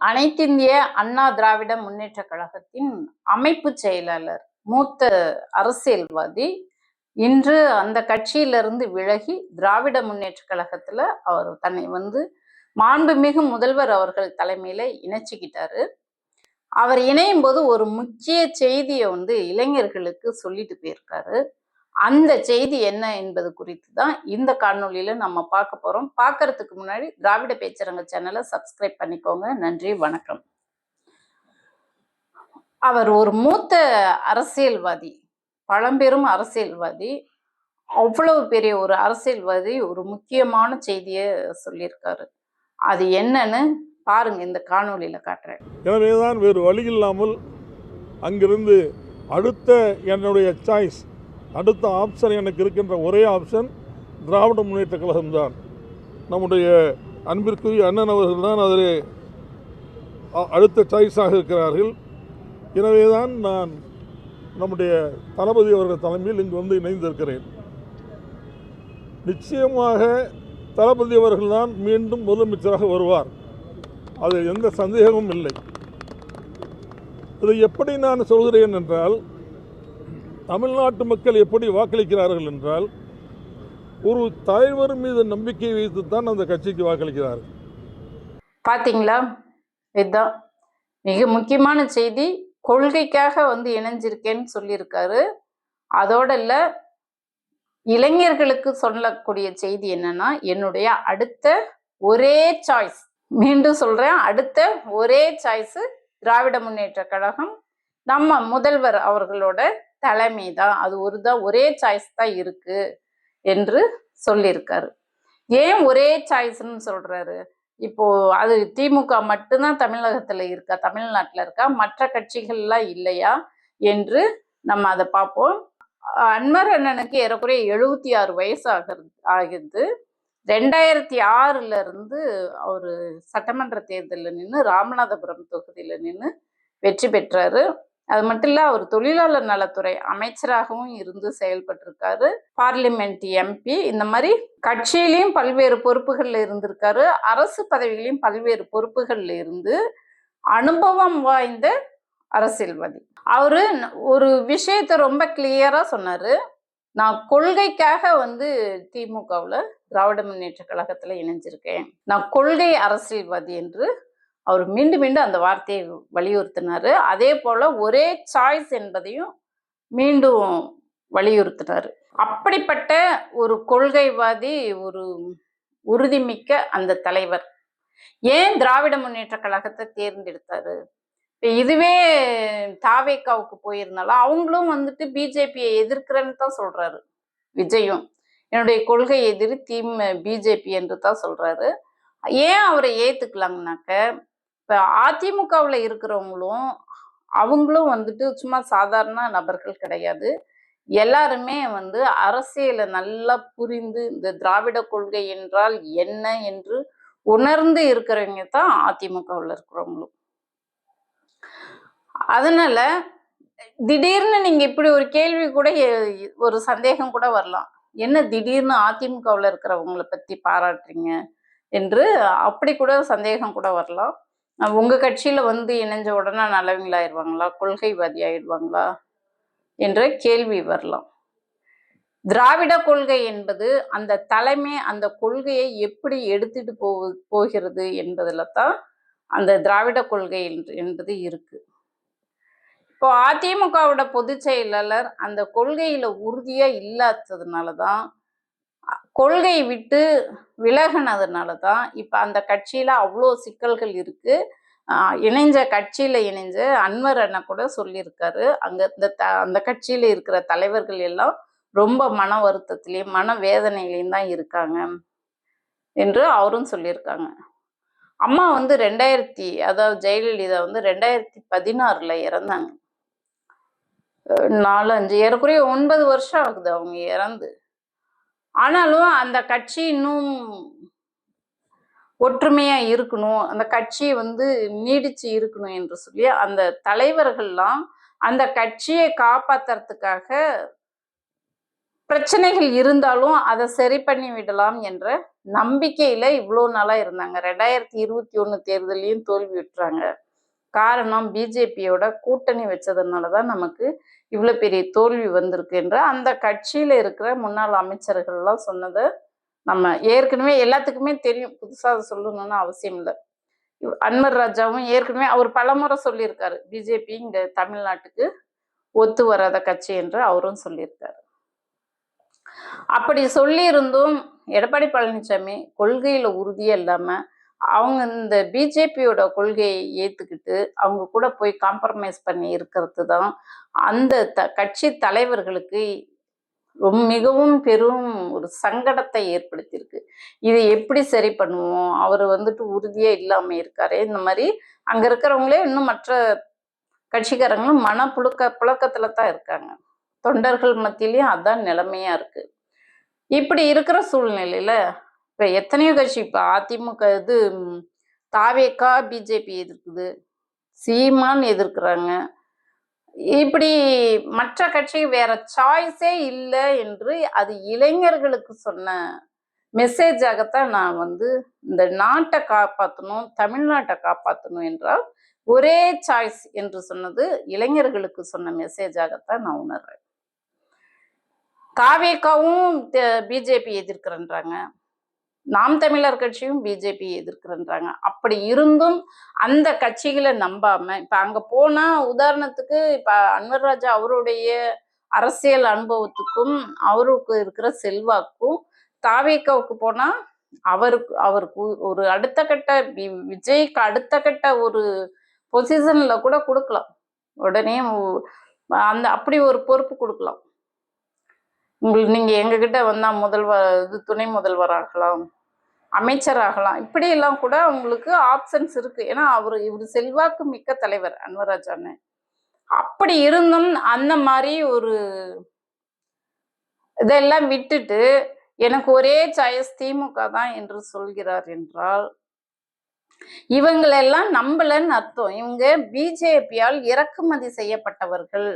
அனைத்திந்திய அண்ணா திராவிட முன்னேற்ற கழகத்தின் அமைப்பு செயலாளர் மூத்த அரசியல்வாதி இன்று அந்த கட்சியிலிருந்து விலகி திராவிட முன்னேற்ற கழகத்துல அவர் தன்னை வந்து மாண்புமிகு முதல்வர் அவர்கள் தலைமையில இணைச்சிக்கிட்டாரு. அவர் இணையும் போது ஒரு முக்கிய செய்தியை வந்து இளைஞர்களுக்கு சொல்லிட்டு போயிருக்காரு. அந்த செய்தி என்ன என்பது குறித்து தான் இந்த காணொலியில நம்ம பார்க்க போறோம். பார்க்கறதுக்கு முன்னாடி திராவிட பேச்சரங்க சேனலை சப்ஸ்கிரைப் பண்ணிக்கோங்க. நன்றி வணக்கம். அவர் ஒரு மூத்த அரசியல்வாதி பழம்பெரும் அரசியல்வாதி அவ்வளவு பெரிய ஒரு அரசியல்வாதி ஒரு முக்கியமான செய்தியை சொல்லியிருக்காரு. அது என்னன்னு பாருங்க இந்த காணொலியில காட்டுறேன். எனவேதான் வேறு வழி இல்லாமல் அங்கிருந்து அடுத்த என்னுடைய சாய்ஸ் அடுத்த ஆப்ஷன் எனக்கு இருக்கின்ற ஒரே ஆப்ஷன் திராவிட முன்னேற்ற கழகம்தான் நம்முடைய அன்பிற்குரிய அண்ணன் அவர்கள் தான் அதில் அ- அடுத்த சாய்ஸாக இருக்கிறார்கள். எனவே தான் நான் நம்முடைய தளபதி அவர்கள் தலைமையில் இங்கு வந்து இணைந்திருக்கிறேன். நிச்சயமாக தளபதி அவர்கள்தான் மீண்டும் முதலமைச்சராக வருவார். அது எந்த சந்தேகமும் இல்லை. இதை எப்படி நான் சொல்கிறேன் என்றால் தமிழ்நாட்டு மக்கள் எப்படி வாக்களிக்கிறார்கள் என்றால் ஒரு தலைவர் மீது நம்பிக்கை வைத்து தான் அந்த கட்சிக்கு வாக்களிக்கிறார்கள். பார்த்தீங்களா இதுதான். மிக முக்கியமான செய்தி கொள்கைக்காக வந்து இணைஞ்சிருக்கேன்னு சொல்லியிருக்காரு. அதோட இல்லை இளைஞர்களுக்கு சொல்லக்கூடிய செய்தி என்னன்னா என்னுடைய அடுத்த ஒரே சாய்ஸ் மீண்டும் சொல்றேன் அடுத்த ஒரே சாய்ஸ் திராவிட முன்னேற்ற கழகம். நம்ம முதல்வர் அவர்களோட தலைமை தான். அது ஒரு தான் ஒரே சாய்ஸ் தான் இருக்கு என்று சொல்லியிருக்காரு. ஏன் ஒரே சாய்ஸ்ன்னு சொல்றாரு? இப்போ அது திமுக மட்டும்தான் தமிழகத்துல இருக்கா? தமிழ்நாட்டில் இருக்கா? மற்ற கட்சிகள்லாம் இல்லையா? என்று நம்ம அதை பார்ப்போம். அன்வர் அண்ணனுக்கு ஏறக்குறைய எழுபத்தி ஆறு வயசு ஆகிறது ஆகுது ரெண்டாயிரத்தி ஆறுல இருந்து அவர் சட்டமன்ற தேர்தலில் நின்று ராமநாதபுரம் தொகுதியில் நின்று வெற்றி பெற்றாரு. அது மட்டும் இல்ல அவர் தொழிலாளர் நலத்துறை அமைச்சராகவும் இருந்து செயல்பட்டிருக்காரு. Parliament MP. இந்த மாதிரி கட்சியிலையும் பல்வேறு பொறுப்புகள்ல இருந்திருக்காரு. அரசு பதவிகளையும் பல்வேறு பொறுப்புகள்ல இருந்து அனுபவம் வாய்ந்த அரசியல்வாதி. அவரு ஒரு விஷயத்த ரொம்ப கிளியரா சொன்னாரு. நான் கொள்கைக்காக வந்து திமுகவில் திராவிட முன்னேற்ற கழகத்தில் இணைஞ்சிருக்கேன். நான் கொள்கை அரசியல்வாதி என்று அவர் மீண்டும் மீண்டும் அந்த வார்த்தையை வலியுறுத்தினாரு. அதே போல் ஒரே சாய்ஸ் என்பதையும் மீண்டும் வலியுறுத்தினாரு. அப்படிப்பட்ட ஒரு கொள்கைவாதி ஒரு உறுதிமிக்க அந்த தலைவர் ஏன் திராவிட முன்னேற்ற கழகத்தை தேர்ந்தெடுத்தாரு? இதுவே தாவேக்காவுக்கு போயிருந்தாலும் அவங்களும் வந்துட்டு பிஜேபியை எதிர்க்கிறேன்னு தான் சொல்றாரு விஜயும். என்னுடைய கொள்கை எதிரி தீம் பிஜேபி என்று தான் சொல்றாரு. ஏன் அவரை ஏத்துக்கலாங்கனாக்க இப்போ அதிமுகவில் இருக்கிறவங்களும் அவங்களும் வந்துட்டு சும்மா சாதாரண நபர்கள் கிடையாது. எல்லாருமே வந்து அரசியலை நல்லா புரிந்து இந்த திராவிட கொள்கை என்றால் என்ன என்று உணர்ந்து இருக்கிறவங்க தான் அதிமுகவில் இருக்கிறவங்களும். அதனால திடீர்னு நீங்க இப்படி ஒரு கேள்வி கூட ஒரு சந்தேகம் கூட வரலாம். என்ன திடீர்னு அதிமுகவில் இருக்கிறவங்களை பத்தி பாராட்டுறீங்க? என்று அப்படி கூட சந்தேகம் கூட வரலாம். உங்கள் கட்சியில் வந்து இணைஞ்ச உடனே நல்லவங்களாயிருவாங்களா? கொள்கைவாதி ஆயிடுவாங்களா என்ற கேள்வி வரலாம். திராவிட கொள்கை என்பது அந்த தலைமை அந்த கொள்கையை எப்படி எடுத்துட்டு போ போகிறது என்பதில் தான் அந்த திராவிட கொள்கை என்று- என்பது இருக்கு. இப்போ அதிமுகவோட பொதுச் செயலாளர் அந்த கொள்கையில உறுதியா இல்லாததுனால தான் கொள்கை விட்டு விலகினதுனால தான் இப்போ அந்த கட்சியில் அவ்வளோ சிக்கல்கள் இருக்குது இணைஞ்ச கட்சியில் இணைஞ்ச அன்வர் அண்ணா கூட சொல்லியிருக்காரு. அங்கே இந்த த அந்த கட்சியில் இருக்கிற தலைவர்கள் எல்லாம் ரொம்ப மன வருத்தத்திலையும் மன வேதனையிலையும் தான் இருக்காங்க என்று அவரும் சொல்லியிருக்காங்க. அம்மா வந்து ரெண்டாயிரத்தி அதாவது ஜெயலலிதா வந்து ரெண்டாயிரத்தி பதினாறில் இறந்தாங்க. நாலஞ்சு நாலு அஞ்சு ஏறக்குறைய ஒன்பது வருஷம் ஆகுது அவங்க இறந்து. ஆனாலும் அந்த கட்சி இன்னும் ஒற்றுமையா இருக்கணும். அந்த கட்சி வந்து நீடிச்சு இருக்கணும் என்று சொல்லி அந்த தலைவர்கள்லாம் அந்த கட்சியை காப்பாத்துறதுக்காக பிரச்சனைகள் இருந்தாலும் அதை சரி பண்ணி விடலாம் என்ற நம்பிக்கையில இவ்வளோ நாளா இருந்தாங்க. ரெண்டாயிரத்தி இருபத்தி ஒன்று தேர்தலையும் தோல்வி விட்டுறாங்க. காரணம் பிஜேபியோட கூட்டணி வச்சதுனால தான் நமக்கு இவ்வளோ பெரிய தோல்வி வந்திருக்கு என்று அந்த கட்சியில இருக்கிற முன்னாள் அமைச்சர்கள்லாம் சொன்னதை நம்ம ஏற்கனவே எல்லாத்துக்குமே தெரியும். புதுசாக அதை சொல்லணும்னு அவசியம் இல்லை. இவ்- அன்வர் ராஜாவும் ஏற்கனவே அவர் பலமுறை சொல்லியிருக்காரு. பிஜேபி இங்க தமிழ்நாட்டுக்கு ஒத்து வராத கட்சி என்று அவரும் சொல்லியிருக்காரு. அப்படி சொல்லியிருந்தும் எடப்பாடி பழனிசாமி கொள்கையில உறுதியே இல்லாம அவங்க இந்த பிஜேபியோட கொள்கையை ஏற்றுக்கிட்டு அவங்க கூட போய் காம்ப்ரமைஸ் பண்ணி இருக்கிறது தான் அந்த த கட்சி தலைவர்களுக்கு ரொம்ப மிகவும் பெரும் ஒரு சங்கடத்தை ஏற்படுத்தியிருக்கு. இதை எப்படி சரி பண்ணுவோம்? அவர் வந்துட்டு உறுதியே இல்லாமல் இருக்காரு. இந்த மாதிரி அங்கே இருக்கிறவங்களே இன்னும் மற்ற கட்சிக்காரங்களும் மன புழுக்க புழக்கத்துல தான் இருக்காங்க. தொண்டர்கள் மத்தியிலையும் அதான் நிலைமையா இருக்கு. இப்படி இருக்கிற சூழ்நிலையில இப்போ எத்தனையோ கட்சி இப்போ அதிமுக இது தாவேக்கா பிஜேபி எதிர்க்குது. சீமான் எதிர்க்கிறாங்க. இப்படி மற்ற கட்சி வேற சாய்ஸே இல்லை என்று அது இளைஞர்களுக்கு சொன்ன மெசேஜாகத்தான் நான் வந்து இந்த நாட்டை காப்பாற்றணும் தமிழ்நாட்டை காப்பாற்றணும் என்றால் ஒரே சாய்ஸ் என்று சொன்னது இளைஞர்களுக்கு சொன்ன மெசேஜாகத்தான் நான் உணர்றேன். காவேக்காவும் பிஜேபி எதிர்க்கிறன்றாங்க. நாம் தமிழர் கட்சியும் பிஜேபி எதிர்க்கிறன்றாங்க. அப்படி இருந்தும் அந்த கட்சிகளை நம்பாம இப்ப அங்க போனா உதாரணத்துக்கு இப்ப அன்வர் ராஜா அவருடைய அரசியல் அனுபவத்துக்கும் அவருக்கு இருக்கிற செல்வாக்கும் தாவேக்காவுக்கு போனா அவருக்கு அவருக்கு ஒரு அடுத்த கட்ட வி- விஜய்க்கு அடுத்த கட்ட ஒரு பொசிஷன்ல கூட கொடுக்கலாம். உடனே அந்த அப்படி ஒரு பொறுப்பு கொடுக்கலாம். உங்களுக்கு நீங்க எங்ககிட்ட வந்தா முதல்வர் இது துணை முதல்வர் ஆகலாம் அமைச்சர் ஆகலாம். இப்படி எல்லாம் கூட உங்களுக்கு ஆப்ஷன்ஸ் இருக்கு. ஏன்னா அவர் இவர் செல்வாக்கு மிக்க தலைவர் அன்வராஜ் அண்ணன். அப்படி இருந்தும் அந்த மாதிரி ஒரு இதெல்லாம் விட்டுட்டு எனக்கு ஒரே சாய்ஸ் திமுக தான் என்று சொல்கிறார் என்றால் இவங்களெல்லாம் நம்பலன்னு அர்த்தம். இவங்க பிஜேபியால் இறக்குமதி செய்யப்பட்டவர்கள்.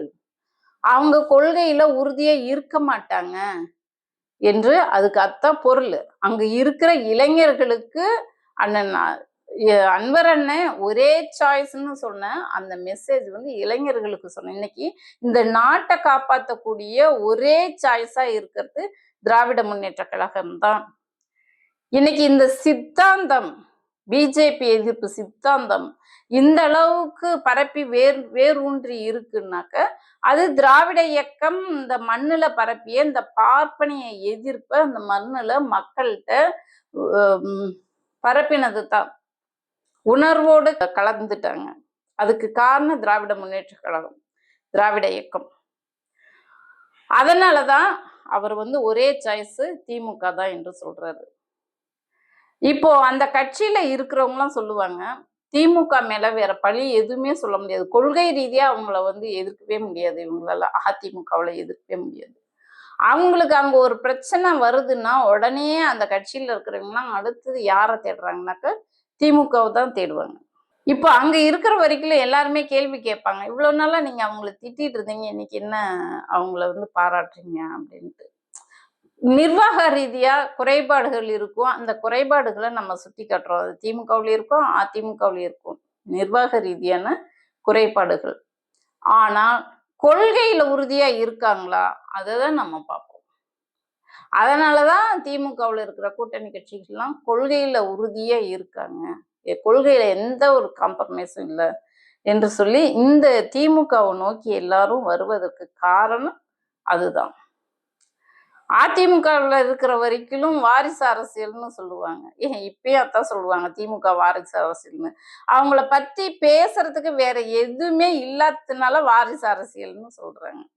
அவங்க கொள்கையில உறுதியா இருக்க மாட்டாங்க என்று அதுக்கு அத்தான் பொருள். அங்க இருக்கிற இளைஞர்களுக்கு அண்ணன் அன்வர் அண்ணன் ஒரே சாய்ஸ்ன்னு சொன்ன அந்த மெசேஜ் வந்து இளைஞர்களுக்கு சொன்னேன். இன்னைக்கு இந்த நாட்டை காப்பாற்றக்கூடிய ஒரே சாய்ஸா இருக்கிறது திராவிட முன்னேற்ற கழகம் தான். இன்னைக்கு இந்த சித்தாந்தம் பிஜேபி எதிர்ப்பு சித்தாந்தம் இந்த அளவுக்கு பரப்பி வேர் வேரூன்றி இருக்குன்னாக்க அது திராவிட இயக்கம் இந்த மண்ணில் பரப்பிய இந்த பார்ப்பனிய எதிர்ப்பை அந்த மண்ணில் மக்கள்கிட்ட பரப்பினது தான் உணர்வோடு கலந்துட்டாங்க. அதுக்கு காரணம் திராவிட முன்னேற்ற கழகம் திராவிட இயக்கம். அதனாலதான் அவர் வந்து ஒரே சாய்ஸு திமுக தான் என்று சொல்றாரு. இப்போ அந்த கட்சியில இருக்கிறவங்களாம் சொல்லுவாங்க திமுக மேல வேற பழி எதுவுமே சொல்ல முடியாது. கொள்கை ரீதியா அவங்கள வந்து எதிர்க்கவே முடியாது. இவங்களால அதிமுகவுல எதிர்க்கவே முடியாது. அவங்களுக்கு அங்க ஒரு பிரச்சனை வருதுன்னா உடனே அந்த கட்சியில இருக்கிறவங்கலாம் அடுத்தது யாரை தேடுறாங்கனாக்க திமுகவை தான் தேடுவாங்க. இப்போ அங்க இருக்கிற வரைக்கும் எல்லாருமே கேள்வி கேட்பாங்க. இவ்வளவு நாளா நீங்க அவங்கள திட்டிட்டு இருந்தீங்க. இன்னைக்கு என்ன அவங்கள வந்து பாராட்டுறீங்க அப்படின்ட்டு. நிர்வாக ரீதியாக குறைபாடுகள் இருக்கும். அந்த குறைபாடுகளை நம்ம சுட்டி காட்டுறோம். அது திமுகவில் இருக்கும் அதிமுகவுல இருக்கும். நிர்வாக ரீதியான குறைபாடுகள். ஆனால் கொள்கையில் உறுதியாக இருக்காங்களா? அதை தான் நம்ம பார்ப்போம். அதனாலதான் திமுகவில் இருக்கிற கூட்டணி கட்சிகள்லாம் கொள்கையில் உறுதியாக இருக்காங்க. கொள்கையில் எந்த ஒரு காம்ப்ரமைஸும் இல்லை என்று சொல்லி இந்த திமுகவை நோக்கி எல்லாரும் வருவதற்கு காரணம் அதுதான். அதிமுகவில் இருக்கிற வரைக்கும் வாரிசு அரசியல்னு சொல்லுவாங்க. ஏன் இப்பயும் அதான் சொல்லுவாங்க திமுக வாரிசு அரசியல்னு. அவங்கள பத்தி பேசுறதுக்கு வேற எதுவுமே இல்லாததுனால வாரிசு அரசியல்னு சொல்றாங்க.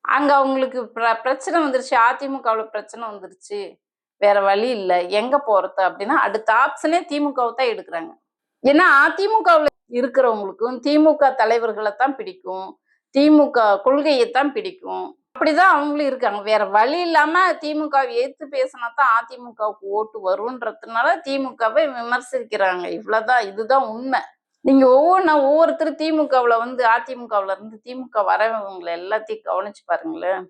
அங்க அவங்களுக்கு பிர- பிரச்சனை வந்துருச்சு அதிமுகவில் பிரச்சனை வந்துருச்சு. வேற வழி இல்லை. எங்க போறது அப்படின்னா அடுத்த ஆப்ஷனே திமுகவை தான் எடுக்கிறாங்க. ஏன்னா அதிமுகவில் இருக்கிறவங்களுக்கும் திமுக தலைவர்களை தான் பிடிக்கும். திமுக கொள்கையை தான் பிடிக்கும். அப்படிதான் அவங்களும் இருக்காங்க. வேற வழி இல்லாம திமுகவை எதிர்த்து பேசினா தான் அதிமுகவுக்கு ஓட்டு வரும்ன்றதுனால திமுகவை விமர்சிக்கிறாங்க. இவ்வளவுதான். இதுதான் உண்மை. நீங்க ஒவ்வொன்றா ஒவ்வொருத்தரும் திமுகவுல வந்து அதிமுகவுல இருந்து திமுக வரவங்களை எல்லாத்தையும் கவனிச்சு பாருங்களேன்.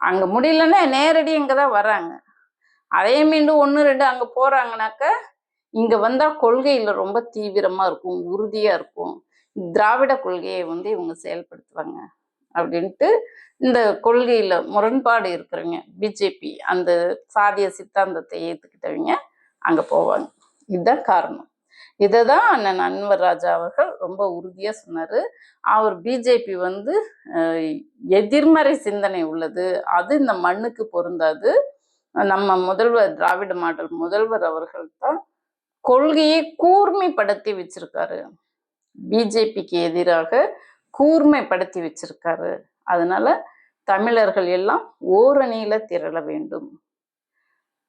அங்க முடியலன்னா நேரடி இங்க தான் வர்றாங்க அதே மீண்டும் ஒன்று ரெண்டு அங்க போறாங்கனாக்க இங்க வந்தா கொள்கையில ரொம்ப தீவிரமா இருக்கும் உறுதியா இருக்கும். திராவிட கொள்கையை வந்து இவங்க செயல்படுத்துவாங்க அப்படின்ட்டு இந்த கொள்கையில முரண்பாடு இருக்கிறவங்க பிஜேபி அந்த சாதிய சித்தாந்தத்தை ஏத்துக்கிட்டவங்க அங்க போவாங்க. இதுதான் காரணம். இதை தான் அண்ணன் அன்வர் ராஜா அவர்கள் ரொம்ப உறுதியா சொன்னாரு. அவர் பிஜேபி வந்து எதிர்மறை சிந்தனை உள்ளது. அது இந்த மண்ணுக்கு பொருந்தாது. நம்ம முதல்வர் திராவிட மாடல் முதல்வர் அவர்கள் தான் கொள்கையை கூர்மைப்படுத்தி வச்சிருக்காரு. பிஜேபிக்கு எதிராக கூர்மைப்படுத்தி வச்சிருக்காரு. அதனால தமிழர்கள் எல்லாம் ஓரணியில திரள வேண்டும்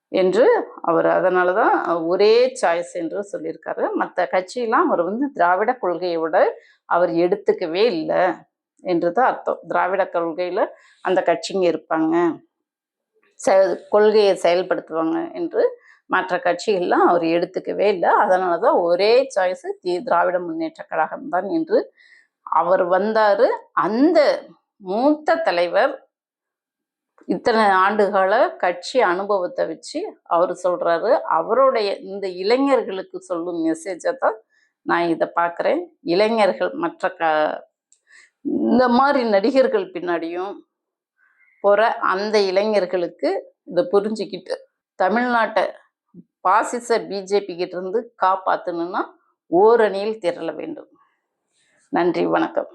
என்று அவர் அதனால தான் ஒரே சாய்ஸ் என்று சொல்லியிருக்காரு. மற்ற கட்சியெல்லாம் அவர் வந்து திராவிட கொள்கையோட அவர் எடுத்துக்கவே இல்லை என்று தான் அர்த்தம். திராவிட கொள்கையில் அந்த கட்சிங்க இருப்பாங்க. செ- கொள்கையை செயல்படுத்துவாங்க என்று மற்ற கட்சிகள்லாம் அவர் எடுத்துக்கவே இல்லை. அதனால தான் ஒரே சாய்ஸ் தி திராவிட முன்னேற்ற கழகம் தான் என்று அவர் வந்தார். அந்த மூத்த தலைவர் இத்தனை ஆண்டுகால கட்சி அனுபவத்தை வச்சு அவர் சொல்கிறாரு அவருடைய இந்த இளைஞர்களுக்கு சொல்லும் மெசேஜை தான் நான் இதை பார்க்குறேன். இளைஞர்கள் மற்ற க இந்த மாதிரி நடிகர்கள் பின்னாடியும் போகிற அந்த இளைஞர்களுக்கு இதை புரிஞ்சுக்கிட்டு தமிழ்நாட்டை பாசிச பிஜேபி கிட்ட இருந்து காப்பாற்றணும்னா ஓரணியில் திரள வேண்டும். நன்றி வணக்கம்.